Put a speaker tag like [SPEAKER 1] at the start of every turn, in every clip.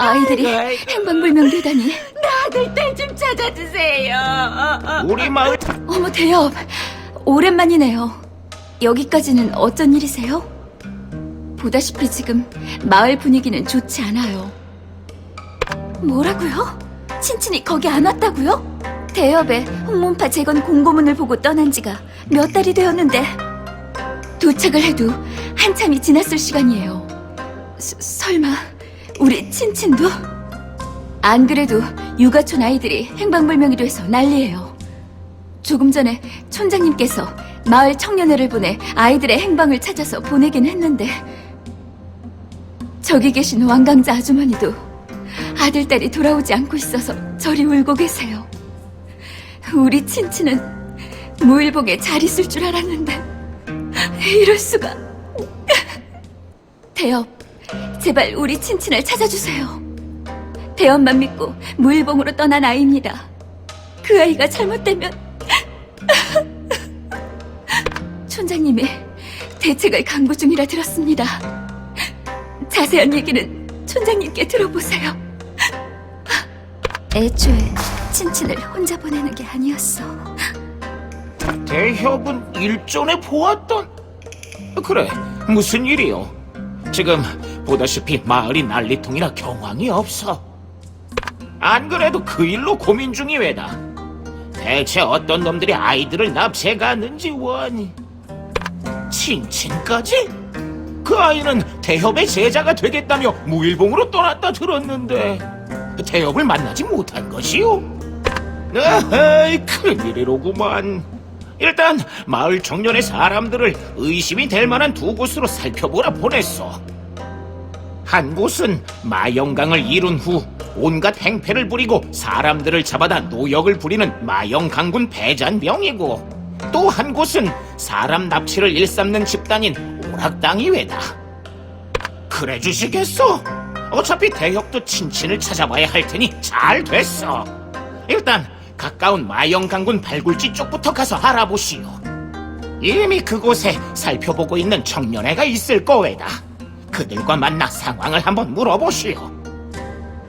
[SPEAKER 1] 아이들이 행방불명 되다니.
[SPEAKER 2] 아들 딸 좀 찾아주세요.
[SPEAKER 3] 우리 마을
[SPEAKER 1] 어머 대엽, 오랜만이네요. 여기까지는 어쩐 일이세요? 보다시피 지금 마을 분위기는 좋지 않아요. 뭐라고요? 친친이 거기 안 왔다고요? 대엽의 홍문파 재건 공고문을 보고 떠난 지가 몇 달이 되었는데 도착을 해도 한참이 지났을 시간이에요. 서- 설마 우리 친친도? 안 그래도 육아촌 아이들이 행방불명이 돼서 난리예요. 조금 전에 촌장님께서 마을 청년회를 보내 아이들의 행방을 찾아서 보내긴 했는데 저기 계신 왕강자 아주머니도 아들, 딸이 돌아오지 않고 있어서 저리 울고 계세요. 우리 친친은 무일봉에 잘 있을 줄 알았는데 이럴 수가. 대엽, 제발 우리 친친을 찾아주세요. 대엽만 믿고 무일봉으로 떠난 아이입니다. 그 아이가 잘못되면 촌장님이 대책을 강구 중이라 들었습니다. 자세한 얘기는 촌장님께 들어보세요. 애초에 친친을 혼자 보내는 게 아니었어.
[SPEAKER 3] 대협은 일전에 보았던 그래 무슨 일이요? 지금 보다시피 마을이 난리통이라 경황이 없어. 안 그래도 그 일로 고민 중이 왜다. 대체 어떤 놈들이 아이들을 납치해 갔는지 원. 친친까지? 그 아이는 대협의 제자가 되겠다며 무일봉으로 떠났다 들었는데 대협을 만나지 못한 것이요? 아하이 큰일이로구만. 일단 마을 정년의 사람들을 의심이 될 만한 두 곳으로 살펴보라 보냈어. 한 곳은 마영강을 이룬 후 온갖 행패를 부리고 사람들을 잡아다 노역을 부리는 마영강군 배잔병이고 또 한 곳은 사람 납치를 일삼는 집단인 오락당이외다. 그래 주시겠어? 어차피 대혁도 친친을 찾아봐야 할 테니 잘 됐어. 일단 가까운 마영강군 발굴지 쪽부터 가서 알아보시오. 이미 그곳에 살펴보고 있는 청년애가 있을 거외다. 그들과 만나 상황을 한번 물어보시오.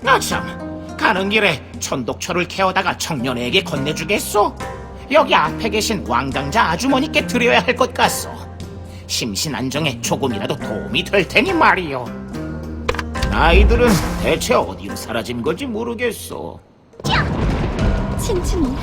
[SPEAKER 3] 아참, 가는 길에 천독초를 캐어다가 청년애에게 건네주겠소? 여기 앞에 계신 왕강자 아주머니께 드려야 할 것 같소. 심신 안정에 조금이라도 도움이 될 테니 말이오. 아이들은 대체 어디로 사라진 건지 모르겠소.
[SPEAKER 1] 친친이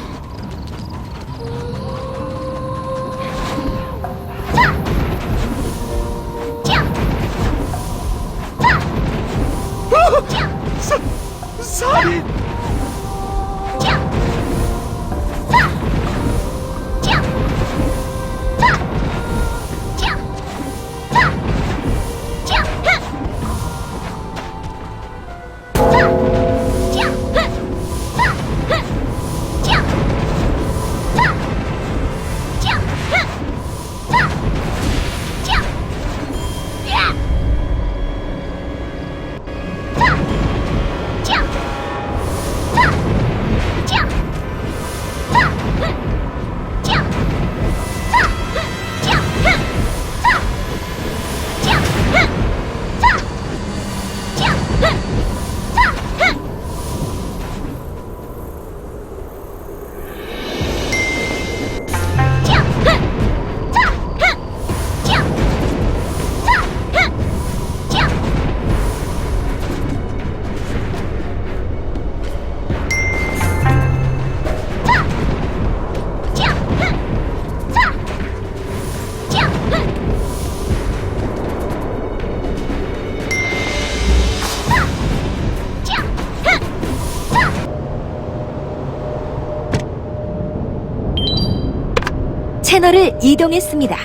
[SPEAKER 4] 채널을 이동했습니다.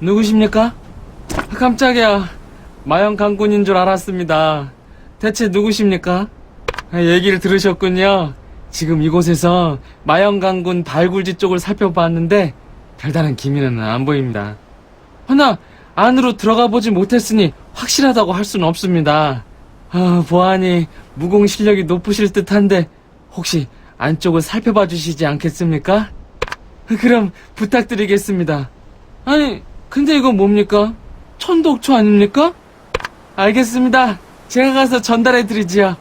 [SPEAKER 5] 누구십니까? 아, 깜짝이야. 마영 강군인 줄 알았습니다. 대체 누구십니까? 아, 얘기를 들으셨군요. 지금 이곳에서 마영 강군 발굴지 쪽을 살펴봤는데 별다른 기미는 안 보입니다. 허나 안으로 들어가 보지 못했으니 확실하다고 할 수는 없습니다. 아, 보아하니 무공 실력이 높으실 듯한데 혹시 안쪽을 살펴봐 주시지 않겠습니까? 그럼 부탁드리겠습니다. 아니, 근데 이건 뭡니까? 천독초 아닙니까? 알겠습니다. 제가 가서 전달해 드리지요.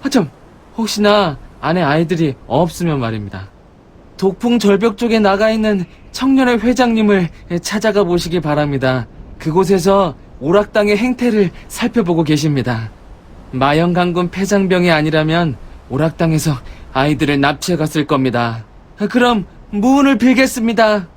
[SPEAKER 5] 하참, 혹시나 안에 아이들이 없으면 말입니다. 독풍 절벽 쪽에 나가 있는 청년회 회장님을 찾아가 보시기 바랍니다. 그곳에서 오락당의 행태를 살펴보고 계십니다. 마영 강군 폐장병이 아니라면 오락당에서 아이들을 납치해 갔을 겁니다. 그럼 무운을 빌겠습니다.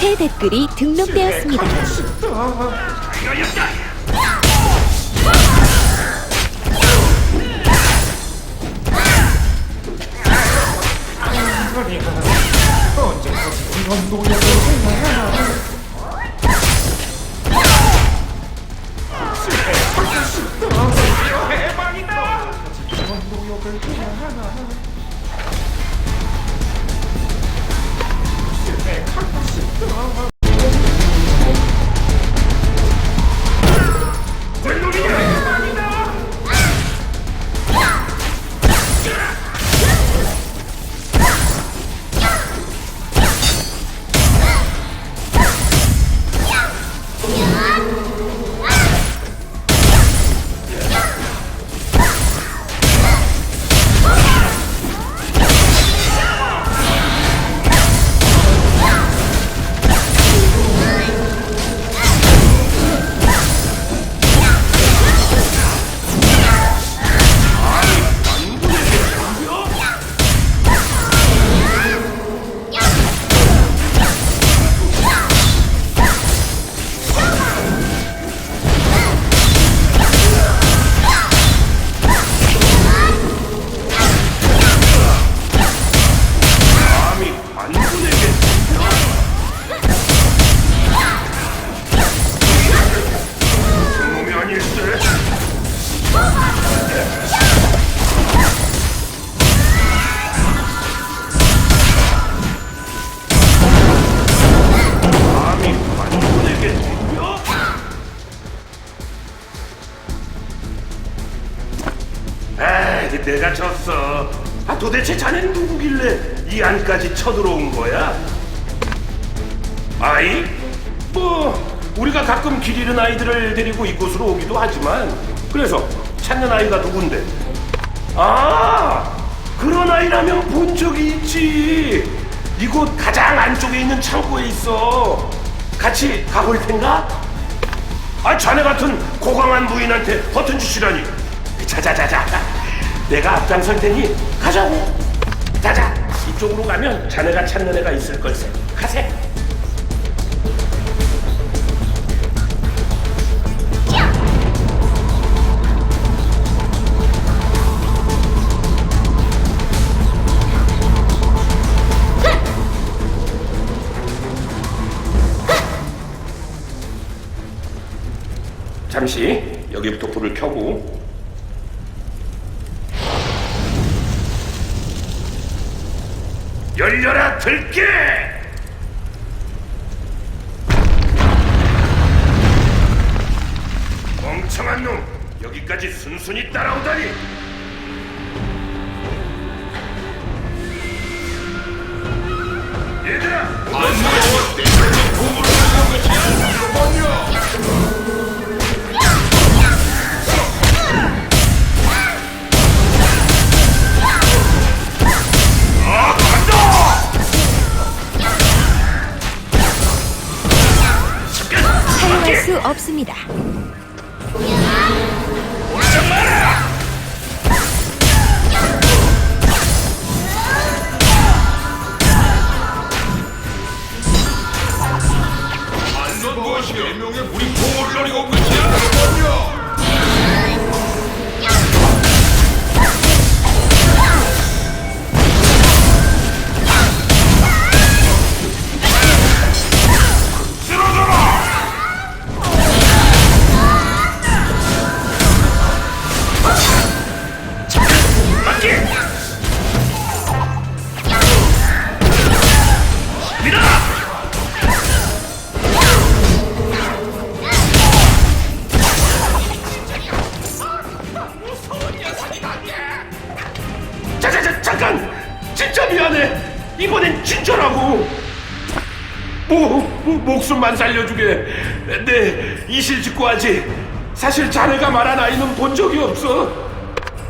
[SPEAKER 4] 새 댓글이 등록되었습니다.
[SPEAKER 6] 해방이다. 감히 看不起，懂了？ 누구길래 이 안까지 쳐들어온 거야? 아이? 뭐, 우리가 가끔 길 잃은 아이들을 데리고 이곳으로 오기도 하지만, 그래서 찾는 아이가 누군데? 아, 그런 아이라면 본 적이 있지. 이곳 가장 안쪽에 있는 창고에 있어. 같이 가볼 텐가? 아, 자네 같은 고강한 무인한테 버튼 주시라니. 자자자자. 내가 앞장설 테니 가자고. 자자 이쪽으로 가면 자네가 찾는 애가 있을 걸세. 가세. 잠시 여기부터 불을 켜고 열려라 들깨! 멍청한 놈 여기까지 순순히 따라오다니
[SPEAKER 4] 없습니다.
[SPEAKER 6] 무엇이여 명의 우리 공을 노리고 미안해. 이번엔 진짜라고. 뭐, 뭐 목숨만 살려주게. 네 이실 짓고 하지 사실 자네가 말한 아이는 본 적이 없어.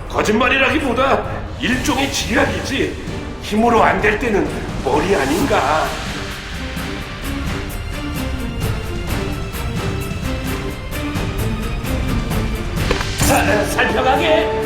[SPEAKER 6] 거짓말이라기보다 일종의 지략이지. 힘으로 안 될 때는 머리 아닌가. 사, 살펴가게